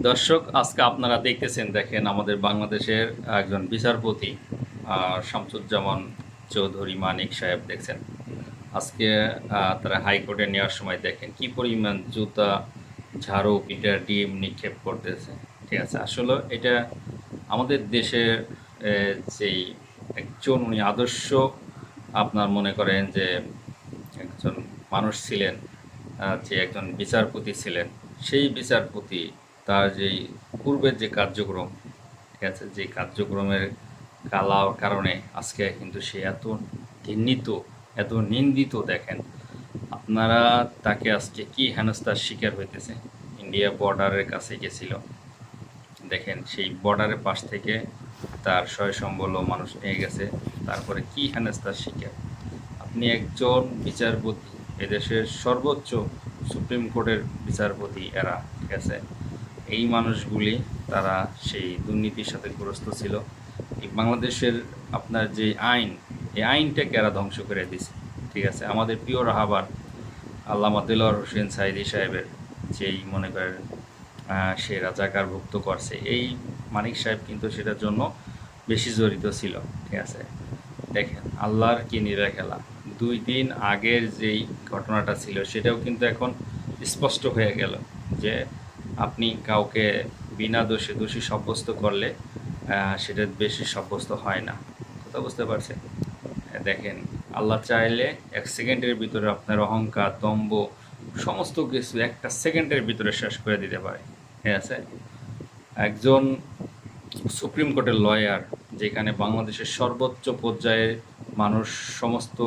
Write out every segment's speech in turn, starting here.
দর্শক, আজকে আপনারা দেখতেছেন, দেখেন আমাদের বাংলাদেশের একজন বিচারপতি শামসুজ্জামান চৌধুরী মানিক সাহেব দেখছেন। আজকে তারা হাইকোর্টে নেওয়ার সময় দেখেন কি পরিমাণ জুতা, ঝাড়ু পিটার ডিম নিক্ষেপ করতেছে। ঠিক আছে, আসলে এটা আমাদের দেশের যেই একজন উনি আদর্শ, আপনার মনে করেন যে একজন মানুষ ছিলেন যে একজন বিচারপতি ছিলেন, সেই বিচারপতি তার যেই পূর্বের যে কার্যক্রম, ঠিক আছে? যে কার্যক্রমের কালার কারণে আজকে কিন্তু সে এত ঘৃণিত, এত নিন্দিত দেখেন। আপনারা তাকে আজকে কি হেনস্থার শিকার হইতেছে ইন্ডিয়া বর্ডারের কাছে গেছিল। দেখেন, সেই বর্ডারের পাশ থেকে তার সয় সম্বল মানুষ নিয়ে গেছে। তারপরে কি হেনস্থার শিকার? আপনি একজন বিচারপতি, এদেশের সর্বোচ্চ সুপ্রিম কোর্টের বিচারপতি এরা, ঠিক আছে? এই মানুষগুলি তারা সেই দুর্নীতির সাথে গ্রস্ত ছিল। বাংলাদেশের আপনার যে আইন, এই আইনটাকে এরা ধ্বংস করে দিছে। ঠিক আছে? আমাদের প্রিয় রাহাবার, আল্লামা দিলর হোসেন সাইদি সাহেবের যেই মনে করেন সে রাজাকারভুক্ত করছে, এই মানিক সাহেব কিন্তু সেটার জন্য বেশি জড়িত ছিল। ঠিক আছে? দেখেন, আল্লাহর কি নিরা খেলা। দুই দিন আগের যেই ঘটনাটা ছিল, সেটাও কিন্তু এখন স্পষ্ট হয়ে গেল যে আপনি কাউকে বিনা দোষে দোষী সাব্যস্ত করলে সেটা বেশি সাব্যস্ত হয় না। কথা বুঝতে পারছেন? দেখেন, আল্লাহ চাইলে এক সেকেন্ডের ভিতরে আপনার অহংকার, দম্ভ, সমস্ত কিছু একটা সেকেন্ডের ভিতরে শেষ করে দিতে পারে। ঠিক আছে? একজন সুপ্রিম কোর্টের লয়ার, যেখানে বাংলাদেশের সর্বোচ্চ পর্যায়ে মানুষ, সমস্ত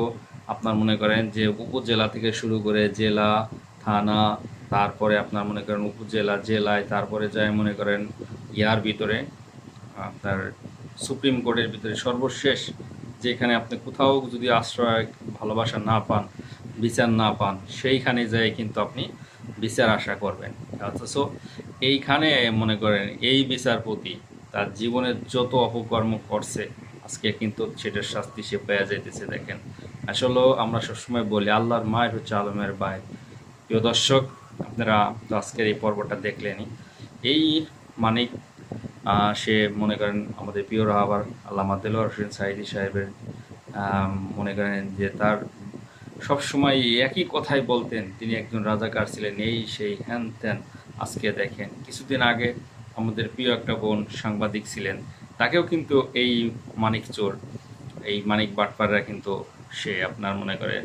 আপনার মনে করেন যে উপজেলা থেকে শুরু করে জেলা, থানা তারপরে আপনার মনে করেন উপজেলা, জেলায়, তারপরে যায় মনে করেন ইয়ার ভিতরে, আপনার সুপ্রিম কোর্টের ভিতরে সর্বশেষ, যেখানে আপনি কোথাও যদি আশ্রয় ভালোবাসা না পান, বিচার না পান, সেইখানে যেয়ে কিন্তু আপনি বিচার আশা করবেন। অথচ এইখানে মনে করেন এই বিচারপতি তার জীবনের যত অপকর্ম করছে, আজকে কিন্তু সেটার শাস্তি সে পেয়ে যাইতেছে, দেখেন। আসলে আমরা সবসময় বলি, আল্লাহর মায়ের হচ্ছে আলমের ভাই প্রিয় দর্শক আপনারা আজকের এই পর্বটা দেখলেনই। এই মানিক সে মনে করেন আমাদের প্রিয় রাহাবার আল্লামা দেলোয়ার হোসেন সাইদি সাহেবের মনে করেন যে তার সবসময় একই কথাই বলতেন। তিনি একজন রাজাকার ছিলেন, এই সেই হ্যান ত্যান আজকে দেখেন। কিছুদিন আগে আমাদের প্রিয় একটা বোন সাংবাদিক ছিলেন, তাকেও কিন্তু এই মানিক চোর, এই মানিক বাটপাররা কিন্তু সে আপনার মনে করে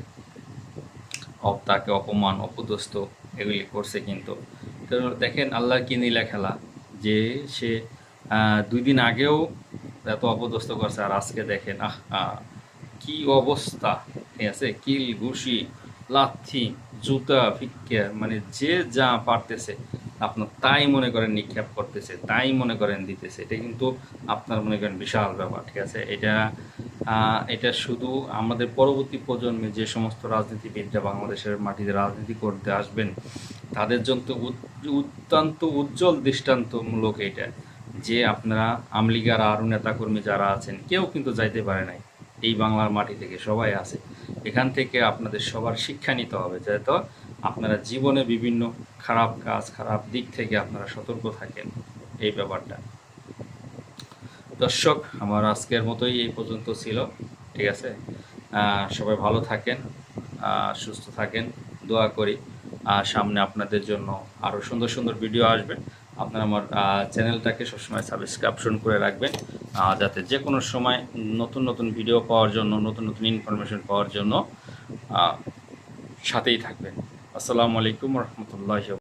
তাকে অপমান, অপদস্থ এগুলি করছে কিন্তু। তো দেখেন আল্লাহর কি নীলা খেলা, যে সে দুই দিন আগেও এত অপদস্থ করছে আর আজকে দেখেন, আহ কি অবস্থা। ঠিক আছে? কিল, ঘুষি, লাথি, জুতা ফিক্কা মানে যে যা পারতেছে, আপনার তাই মনে করেন নিক্ষেপ করতেছে, তাই মনে করেন দিতেছে। এটা কিন্তু আপনার মনে করেন বিশাল ব্যাপার, ঠিক আছে? এটা এটা শুধু আমাদের পরবর্তী প্রজন্মে যে সমস্ত রাজনীতিবিদরা বাংলাদেশের মাটিতে রাজনীতি করতে আসবেন, তাদের জন্য তো অত্যন্ত উজ্জ্বল দৃষ্টান্তমূলক এটা, যে আপনারা আমলিগার আরও নেতাকর্মী যারা আছেন, কেউ কিন্তু যাইতে পারে নাই। এই বাংলার মাটি থেকে সবাই আছে। এখান থেকে আপনাদের সবার শিক্ষা নিতে হবে যেহেতু আপনারা জীবনে বিভিন্ন খারাপ কাজ, খারাপ দিক থেকে আপনারা সতর্ক থাকেন। এই ব্যাপারটা। দর্শক, আমার আজকের মতোই এই পর্যন্ত ছিল। ঠিক আছে? সবাই ভালো থাকেন সুস্থ থাকেন, দোয়া করি। সামনে আপনাদের জন্য আরও সুন্দর সুন্দর ভিডিও আসবে। আপনারা আমার চ্যানেলটাকে সবসময় সাবস্ক্রিপশন করে রাখবেন। যাতে যে কোনো সময় নতুন নতুন ভিডিও পাওয়ার জন্য, নতুন নতুন ইনফরমেশন পাওয়ার জন্য সাথেই থাকবেন। আসসালামু আলাইকুম রহমতুল্লাহ